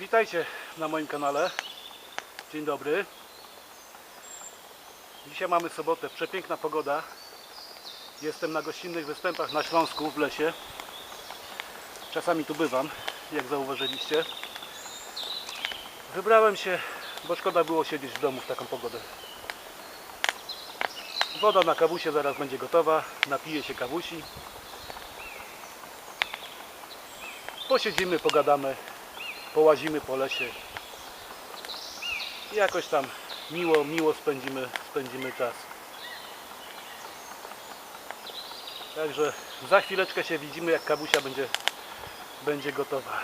Witajcie na moim kanale. Dzień dobry. Dzisiaj mamy sobotę, przepiękna pogoda. Jestem na gościnnych występach na Śląsku w lesie. Czasami tu bywam, jak zauważyliście. Wybrałem się, bo szkoda było siedzieć w domu w taką pogodę. Woda na kawusie zaraz będzie gotowa. Napiję się kawusi. Posiedzimy, pogadamy, połazimy po lesie. I jakoś tam miło, miło spędzimy, spędzimy czas. Także za chwileczkę się widzimy, jak kawusia będzie, będzie gotowa.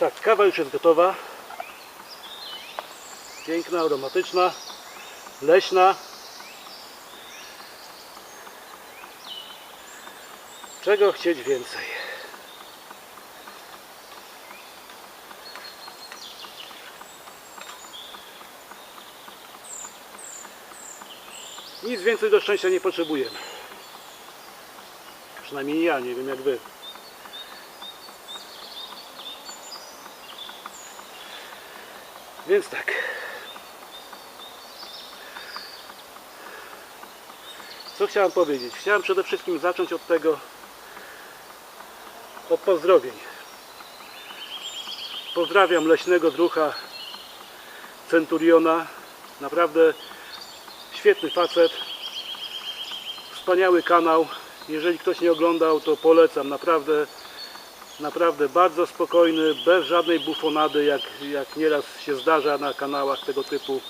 Tak, kawa już jest gotowa. Piękna, aromatyczna, leśna. Czego chcieć więcej? Nic więcej do szczęścia nie potrzebujemy. Przynajmniej ja, nie wiem jak wy. Więc tak. Co chciałem powiedzieć? Chciałem przede wszystkim zacząć od tego, od pozdrowień. Pozdrawiam leśnego drucha Centuriona. Naprawdę świetny facet. Wspaniały kanał. Jeżeli ktoś nie oglądał, to polecam. Naprawdę, naprawdę bardzo spokojny, bez żadnej bufonady, jak, jak nieraz się zdarza na kanałach tego typu.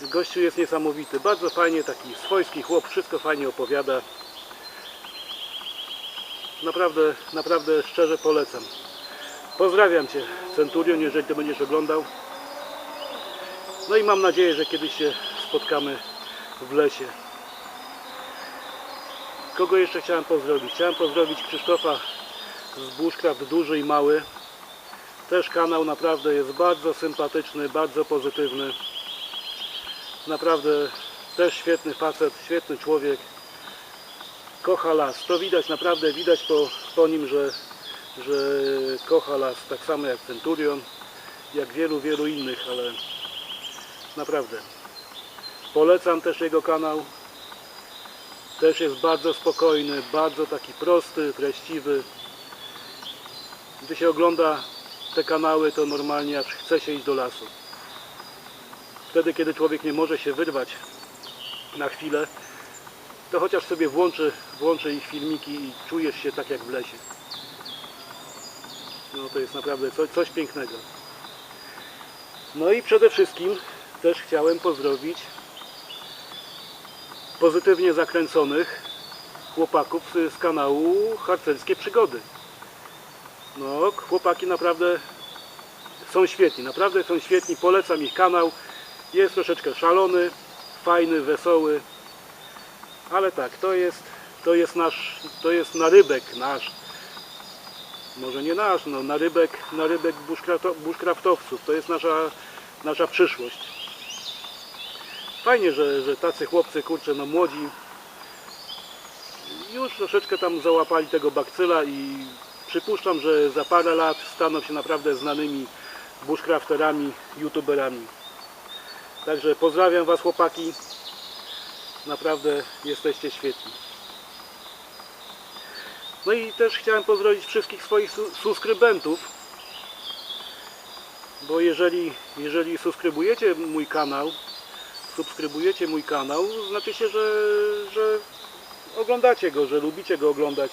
Gościu jest niesamowity. Bardzo fajnie, taki swojski chłop, wszystko fajnie opowiada. Naprawdę, naprawdę szczerze polecam. Pozdrawiam Cię, Centurion, jeżeli to będziesz oglądał. No i mam nadzieję, że kiedyś się spotkamy w lesie. Kogo jeszcze chciałem pozdrowić? Chciałem pozdrowić Krzysztofa z Bushcraft Duży i Mały. Też kanał naprawdę jest bardzo sympatyczny, bardzo pozytywny. Naprawdę też świetny facet, świetny człowiek. Kocha las. To widać, naprawdę widać po, po nim, że, że kocha las. Tak samo jak Centurion, jak wielu, wielu innych, ale naprawdę. Polecam też jego kanał. Też jest bardzo spokojny, bardzo taki prosty, treściwy. Gdy się ogląda te kanały, to normalnie aż chce się iść do lasu. Wtedy, kiedy człowiek nie może się wyrwać na chwilę, to chociaż sobie włączy, włączy ich filmiki i czujesz się tak jak w lesie. No to jest naprawdę coś, coś pięknego. No i przede wszystkim też chciałem pozdrowić pozytywnie zakręconych chłopaków z kanału Harcerskie Przygody. No, chłopaki naprawdę są świetni, naprawdę są świetni, polecam ich kanał. Jest troszeczkę szalony, fajny, wesoły, ale tak, to jest, to jest nasz, to jest narybek nasz, może nie nasz, no narybek, narybek bushcrafto- bushcraftowców, to jest nasza, nasza przyszłość. Fajnie, że, że tacy chłopcy, kurczę, no młodzi, już troszeczkę tam załapali tego bakcyla i przypuszczam, że za parę lat staną się naprawdę znanymi bushcrafterami, youtuberami. Także pozdrawiam Was chłopaki. Naprawdę jesteście świetni. No i też chciałem pozdrowić wszystkich swoich su- subskrybentów. Bo jeżeli, jeżeli subskrybujecie mój kanał, subskrybujecie mój kanał, znaczy się, że, że oglądacie go, że lubicie go oglądać.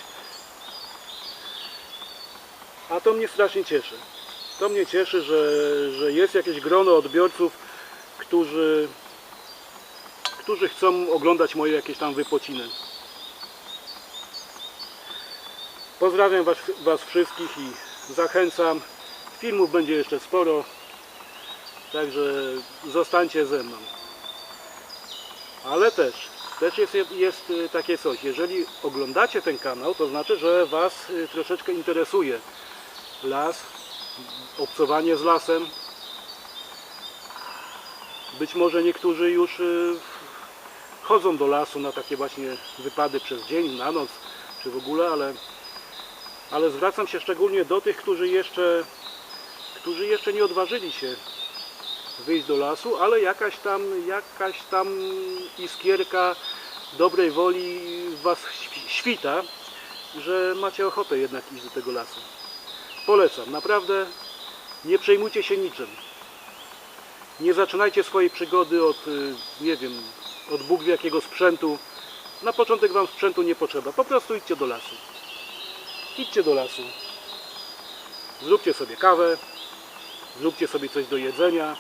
A to mnie strasznie cieszy. To mnie cieszy, że, że jest jakieś grono odbiorców, którzy, którzy chcą oglądać moje jakieś tam wypociny. Pozdrawiam was, was wszystkich i zachęcam. Filmów będzie jeszcze sporo, także zostańcie ze mną. Ale też, też jest, jest y, takie coś, jeżeli oglądacie ten kanał, to znaczy, że Was y, troszeczkę interesuje las, obcowanie z lasem. Być może niektórzy już y, chodzą do lasu na takie właśnie wypady przez dzień, na noc, czy w ogóle, ale ale zwracam się szczególnie do tych, którzy jeszcze, którzy jeszcze nie odważyli się wyjść do lasu, ale jakaś tam, jakaś tam iskierka dobrej woli w Was świ- świta, że macie ochotę jednak iść do tego lasu. Polecam, naprawdę nie przejmujcie się niczym. Nie zaczynajcie swojej przygody od, y, nie wiem, od Bóg wie jakiego sprzętu. Na początek Wam sprzętu nie potrzeba, po prostu idźcie do lasu. Idźcie do lasu. Zróbcie sobie kawę, zróbcie sobie coś do jedzenia.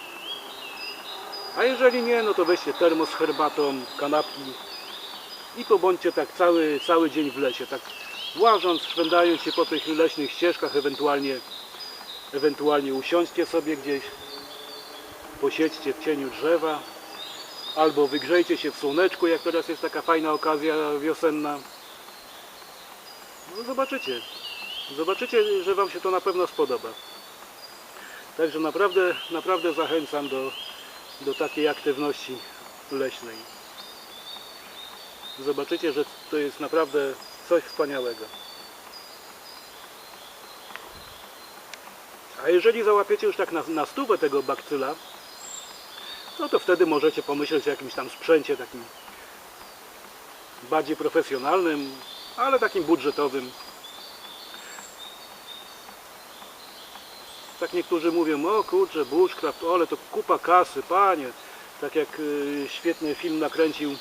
A jeżeli nie, no to weźcie termos z herbatą, kanapki i pobądźcie tak cały, cały dzień w lesie, tak łażąc, szwendając się po tych leśnych ścieżkach, ewentualnie, ewentualnie usiądźcie sobie gdzieś, posiedźcie w cieniu drzewa, albo wygrzejcie się w słoneczku, jak teraz jest taka fajna okazja wiosenna. No zobaczycie, zobaczycie, że Wam się to na pewno spodoba. Także naprawdę, naprawdę zachęcam do, do takiej aktywności leśnej. Zobaczycie, że to jest naprawdę coś wspaniałego. A jeżeli załapiecie już tak na, na stówę tego bakcyla, no to wtedy możecie pomyśleć o jakimś tam sprzęcie takim bardziej profesjonalnym, ale takim budżetowym. Tak niektórzy mówią, o kurczę, bushcraft, o, ale to kupa kasy, panie. Tak jak y, świetny film nakręcił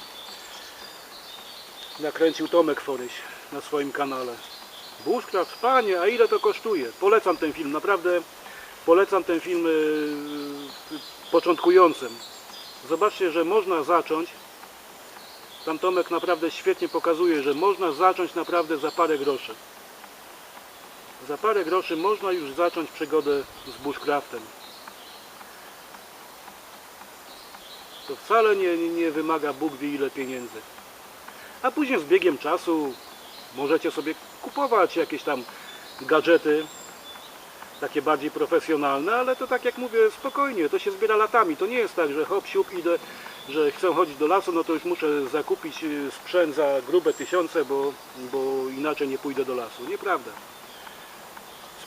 nakręcił Tomek Foryś na swoim kanale. Bushcraft, panie, a ile to kosztuje? Polecam ten film, naprawdę polecam ten film y, początkującym. Zobaczcie, że można zacząć. Tam Tomek naprawdę świetnie pokazuje, że można zacząć naprawdę za parę groszy. Za parę groszy można już zacząć przygodę z bushcraftem. To wcale nie, nie wymaga Bóg wie ile pieniędzy. A później z biegiem czasu możecie sobie kupować jakieś tam gadżety takie bardziej profesjonalne, ale to tak jak mówię, spokojnie, to się zbiera latami. To nie jest tak, że hop, siup, idę, że chcę chodzić do lasu, no to już muszę zakupić y, sprzęt za grube tysiące, bo, bo inaczej nie pójdę do lasu. Nieprawda.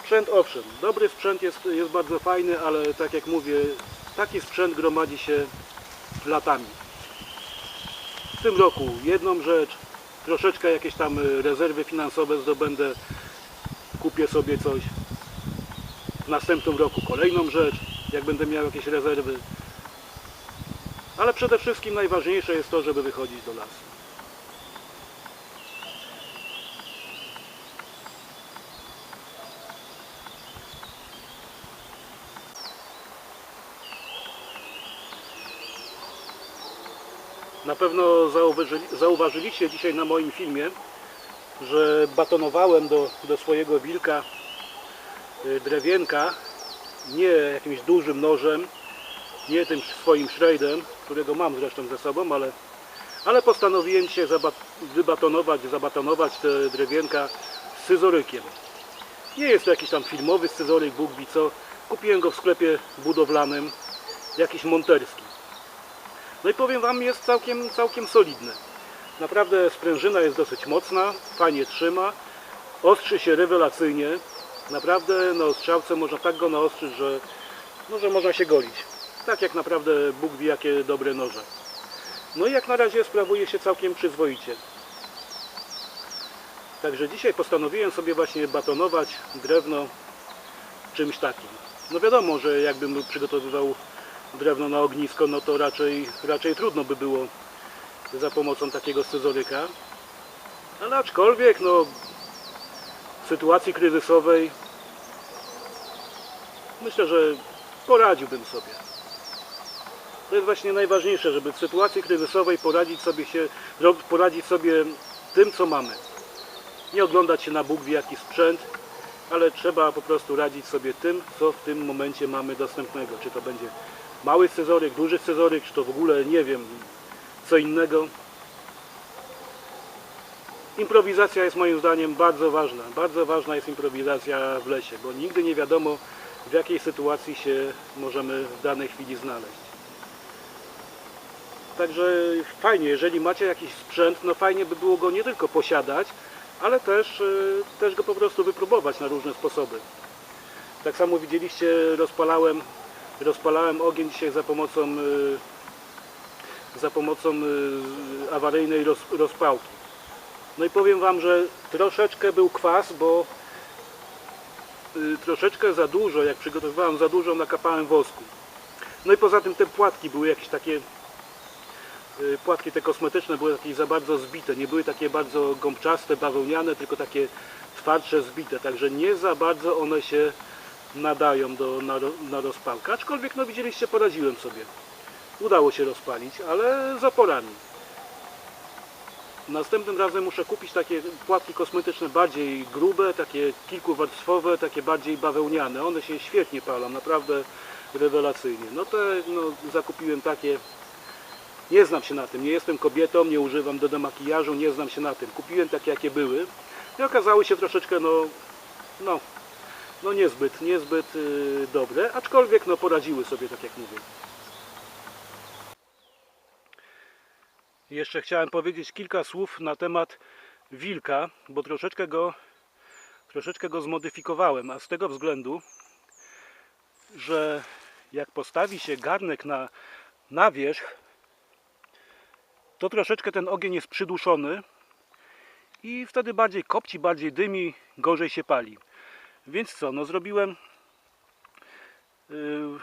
Sprzęt owszem, dobry sprzęt jest, jest bardzo fajny, ale tak jak mówię, taki sprzęt gromadzi się latami. W tym roku jedną rzecz, troszeczkę jakieś tam rezerwy finansowe zdobędę, kupię sobie coś. W następnym roku kolejną rzecz, jak będę miał jakieś rezerwy. Ale przede wszystkim najważniejsze jest to, żeby wychodzić do lasu. Na pewno zauważyli, zauważyliście dzisiaj na moim filmie, że batonowałem do, do swojego wilka y, drewienka nie jakimś dużym nożem, nie tym swoim szrejdem, którego mam zresztą ze sobą, ale, ale postanowiłem się wybatonować, zabatonować te drewienka scyzorykiem. Nie jest to jakiś tam filmowy scyzoryk, Bóg co. Kupiłem go w sklepie budowlanym, jakiś monterski. No i powiem Wam, jest całkiem, całkiem solidny. Naprawdę sprężyna jest dosyć mocna, fajnie trzyma, ostrzy się rewelacyjnie. Naprawdę na ostrzałce można tak go naostrzyć, że, no, że można się golić. Tak jak naprawdę Bóg wie jakie dobre noże. No i jak na razie sprawuje się całkiem przyzwoicie. Także dzisiaj postanowiłem sobie właśnie batonować drewno czymś takim. No wiadomo, że jakbym przygotowywał drewno na ognisko, no to raczej, raczej trudno by było za pomocą takiego scyzoryka. Ale aczkolwiek, no w sytuacji kryzysowej myślę, że poradziłbym sobie. To jest właśnie najważniejsze, żeby w sytuacji kryzysowej poradzić sobie się, poradzić sobie tym, co mamy. Nie oglądać się na Bóg wie jaki sprzęt, ale trzeba po prostu radzić sobie tym, co w tym momencie mamy dostępnego. Czy to będzie mały scyzoryk, duży scyzoryk, czy to w ogóle nie wiem, co innego. Improwizacja jest moim zdaniem bardzo ważna. Bardzo ważna jest improwizacja w lesie, bo nigdy nie wiadomo w jakiej sytuacji się możemy w danej chwili znaleźć. Także fajnie, jeżeli macie jakiś sprzęt, no fajnie by było go nie tylko posiadać, ale też, y, też go po prostu wypróbować na różne sposoby. Tak samo widzieliście, rozpalałem, rozpalałem ogień dzisiaj za pomocą, y, za pomocą y, awaryjnej roz, rozpałki. No i powiem Wam, że troszeczkę był kwas, bo y, troszeczkę za dużo, jak przygotowywałem za dużo, nakapałem wosku. No i poza tym te płatki były jakieś takie płatki te kosmetyczne były takie za bardzo zbite, nie były takie bardzo gąbczaste, bawełniane, tylko takie twardsze, zbite, także nie za bardzo one się nadają do, na, na rozpałkę, aczkolwiek no widzieliście, poradziłem sobie. Udało się rozpalić, ale z oporami. Następnym razem muszę kupić takie płatki kosmetyczne bardziej grube, takie kilkuwarstwowe, takie bardziej bawełniane. One się świetnie palą, naprawdę rewelacyjnie. No te no, zakupiłem takie, nie znam się na tym, nie jestem kobietą, nie używam do demakijażu, nie znam się na tym. Kupiłem takie jakie były i okazały się troszeczkę no, no, no niezbyt, niezbyt yy, dobre, aczkolwiek no poradziły sobie tak jak mówię. Jeszcze chciałem powiedzieć kilka słów na temat wilka, bo troszeczkę go, troszeczkę go zmodyfikowałem, a z tego względu, że jak postawi się garnek na, na wierzch, to troszeczkę ten ogień jest przyduszony i wtedy bardziej kopci, bardziej dymi, gorzej się pali. Więc co, no zrobiłem yy,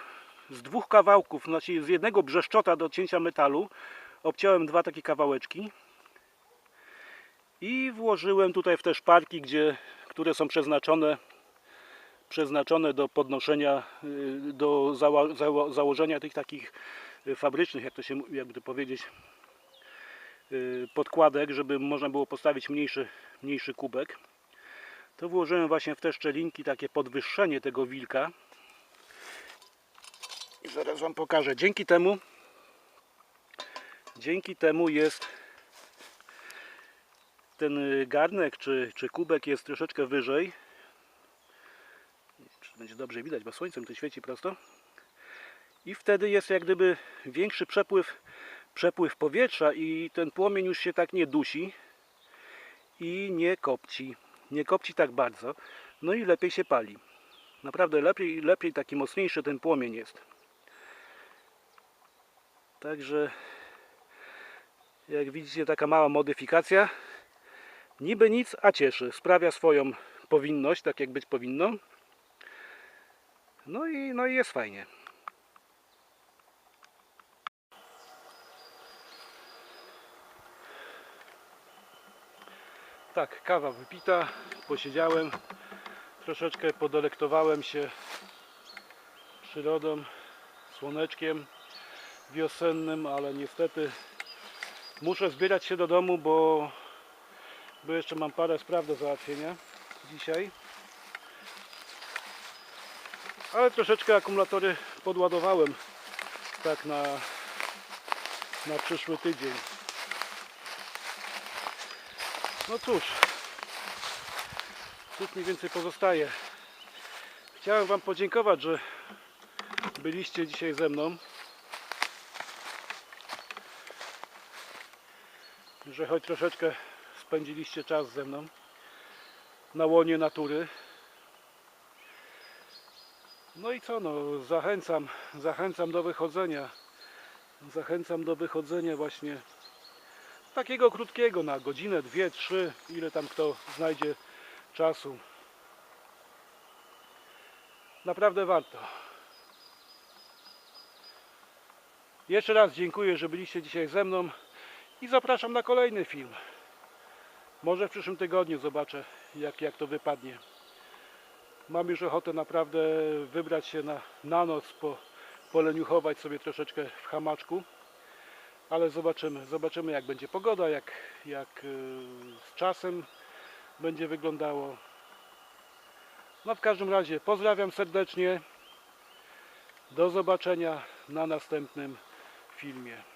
z dwóch kawałków, znaczy z jednego brzeszczota do cięcia metalu, obciąłem dwa takie kawałeczki i włożyłem tutaj w te szparki, gdzie, które są przeznaczone przeznaczone do podnoszenia, y, do zała, zała, założenia tych takich y, fabrycznych, jak to się, jakby powiedzieć, y, podkładek, żeby można było postawić mniejszy, mniejszy kubek. To włożyłem właśnie w te szczelinki takie podwyższenie tego wilka. I zaraz Wam pokażę. Dzięki temu dzięki temu jest ten garnek czy, czy kubek jest troszeczkę wyżej. Czy będzie dobrze widać, bo słońcem to świeci prosto. I wtedy jest jak gdyby większy przepływ, przepływ powietrza i ten płomień już się tak nie dusi i nie kopci. Nie kopci tak bardzo. No i lepiej się pali. Naprawdę lepiej, lepiej taki mocniejszy ten płomień jest. Także jak widzicie taka mała modyfikacja niby nic, a cieszy sprawia swoją powinność, tak jak być powinno no i, no i jest fajnie tak, kawa wypita posiedziałem troszeczkę podelektowałem się przyrodą słoneczkiem wiosennym, ale niestety Muszę zbierać się do domu, bo, bo jeszcze mam parę spraw do załatwienia dzisiaj. Ale troszeczkę akumulatory podładowałem tak na, na przyszły tydzień. No cóż, cóż mi więcej pozostaje. Chciałem Wam podziękować, że byliście dzisiaj ze mną. że choć troszeczkę spędziliście czas ze mną na łonie natury. No i co, no zachęcam, zachęcam do wychodzenia. Zachęcam do wychodzenia właśnie takiego krótkiego na godzinę, dwie, trzy, ile tam kto znajdzie czasu. Naprawdę warto. Jeszcze raz dziękuję, że byliście dzisiaj ze mną i zapraszam na kolejny film. Może w przyszłym tygodniu zobaczę, jak, jak to wypadnie. Mam już ochotę naprawdę wybrać się na, na noc, po, poleniuchować sobie troszeczkę w hamaczku. Ale zobaczymy, zobaczymy jak będzie pogoda, jak, jak yy, z czasem będzie wyglądało. No w każdym razie pozdrawiam serdecznie. Do zobaczenia na następnym filmie.